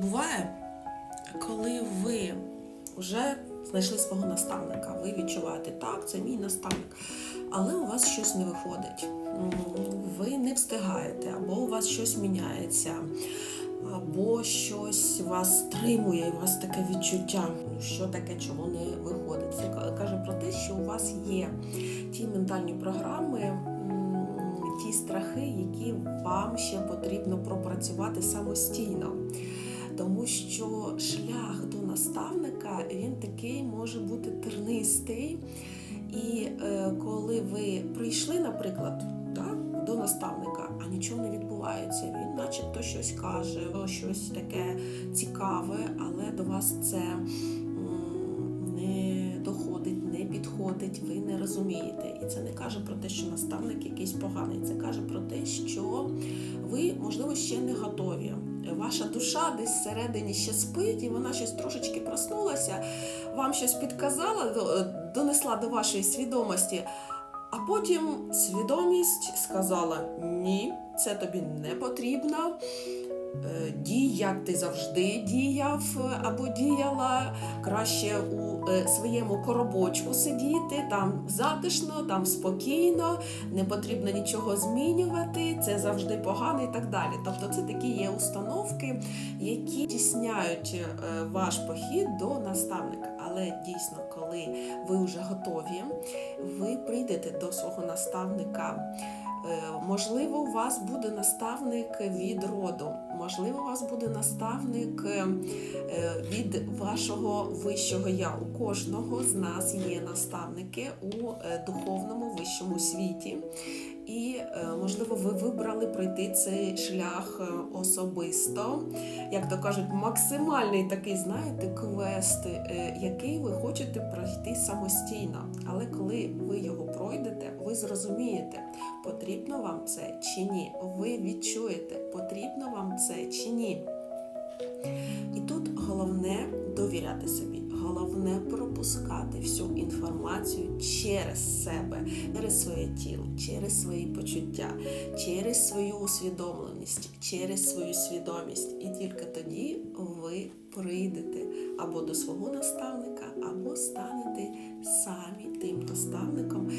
буває, коли ви вже знайшли свого наставника, ви відчуваєте, так, це мій наставник, але у вас щось не виходить, ви не встигаєте, або у вас щось міняється, або щось вас стримує, у вас таке відчуття, що таке, чого не виходить. Це каже про те, що у вас є ті ментальні програми, ті страхи, які вам ще потрібно пропрацювати самостійно. Тому що шлях до наставника він такий може бути тернистий. І е, коли ви прийшли, наприклад, так, до наставника, а нічого не відбувається, він начебто щось каже, щось таке цікаве, але до вас це не ви не розумієте. І це не каже про те, що наставник якийсь поганий. Це каже про те, що ви, можливо, ще не готові. Ваша душа десь всередині ще спить, і вона щось трошечки проснулася, вам щось підказала, донесла до вашої свідомості. А потім свідомість сказала: ні, це тобі не потрібно. Е, Дій, як ти завжди діяв е, або діяла, краще у е, своєму коробочку сидіти, там затишно, там спокійно, не потрібно нічого змінювати, це завжди погано і так далі. Тобто це такі є установки, які тісняють ваш похід до наставника. Але дійсно, коли ви вже готові, ви прийдете до свого наставника. Е, Можливо, у вас буде наставник від роду, можливо, у вас буде наставник е, від вашого вищого я. У кожного з нас є наставники у е, духовному вищому світі. І, можливо, ви вибрали пройти цей шлях особисто, як то кажуть, максимальний такий, знаєте, квест, який ви хочете пройти самостійно. Але коли ви його пройдете, ви зрозумієте, потрібно вам це чи ні. Ви відчуєте, потрібно вам це чи ні. І тут головне довіряти собі, головне пропускати всю інформацію через себе, через своє тіло, через свої почуття, через свою усвідомленість, через свою свідомість. І тільки тоді ви прийдете або до свого наставника, або станете самі тим наставником